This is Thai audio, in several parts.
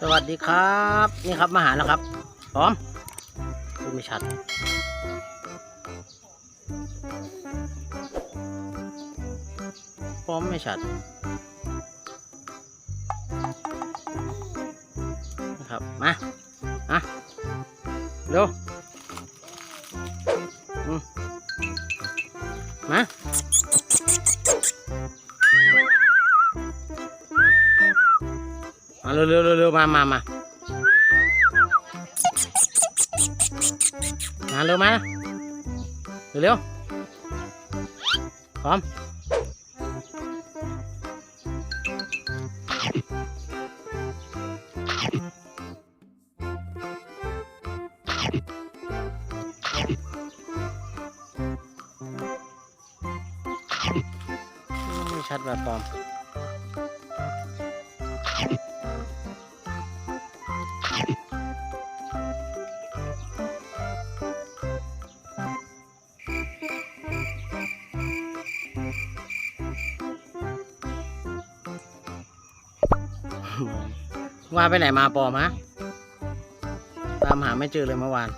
สวัสดีครับ นี่ครับมาหาแล้วครับพร้อมพูไม่ชัด พร้อมไม่ชัดนะครับมาอะเร็วมา เร็วเร็วเร็วมามามามาเร็วมาเร็วเร็วพร้อมชัดแบบปลอม ว่าไปไหนมาปอมฮะ ตามหาไม่เจอเลยเมื่อวาน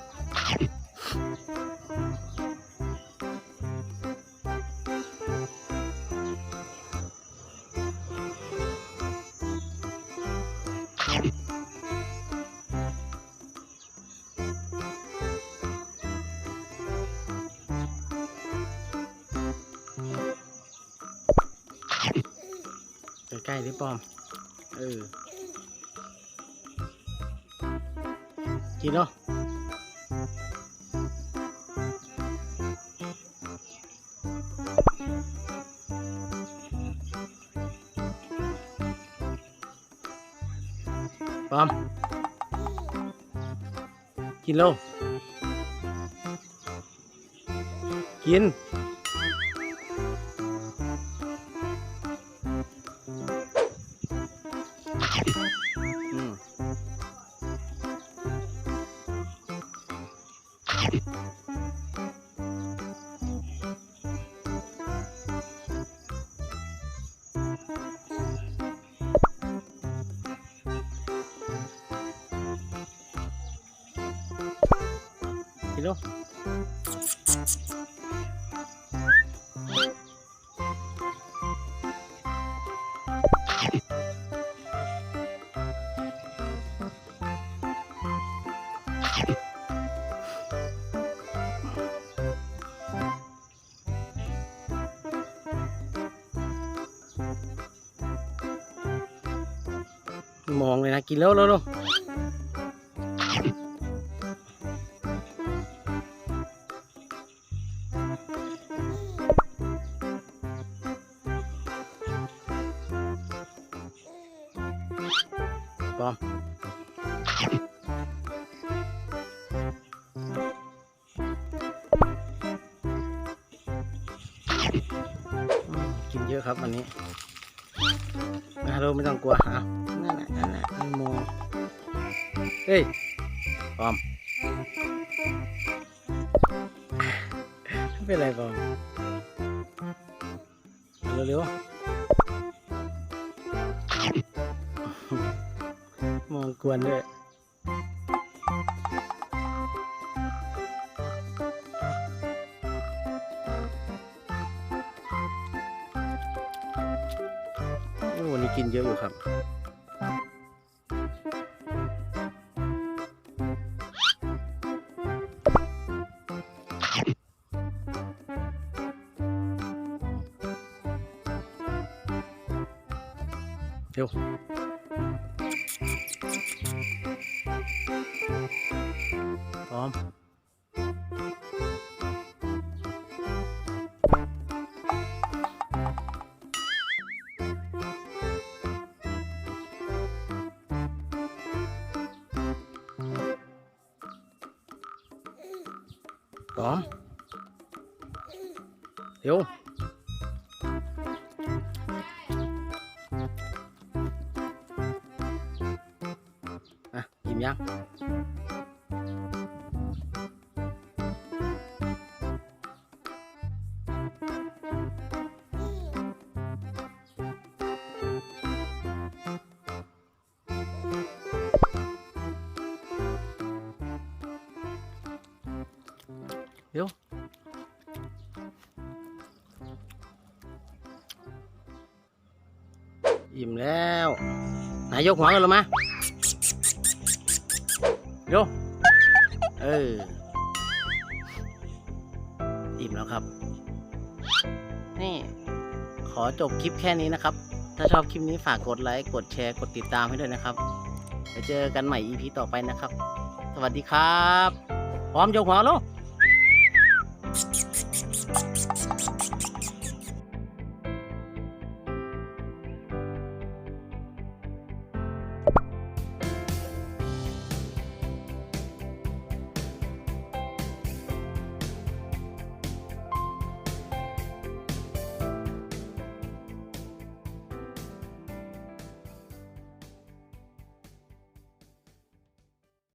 ใกล้ๆดิปอม เออกินเนาะปอมกินเร็วกิน กินลูกมองเลยนะกินแล้วแล้ว แล้วปอมกินเยอะครับวันนี้นะเราไม่ต้องกลัวอะนั่นแหละนั่นแหละไม่มองเฮ้ยปอมไม่เป็นไรปอมเร็วๆ มองกวนด้วยวันนี้กินเยอะอยู่ครับเร็ว พร้อมพร้ เดี๋ยวอิ่มแล้วนายยกหัวกันลงมาโยเอออิ่มแล้วครับ นี่ ขอจบคลิปแค่นี้นะครับ ถ้าชอบคลิปนี้ฝากกดไลค์ กดแชร์ กดติดตามให้ด้วยนะครับเดี๋ยวเจอกันใหม่ EP ต่อไปนะครับ สวัสดีครับ พร้อมยกหัวลูก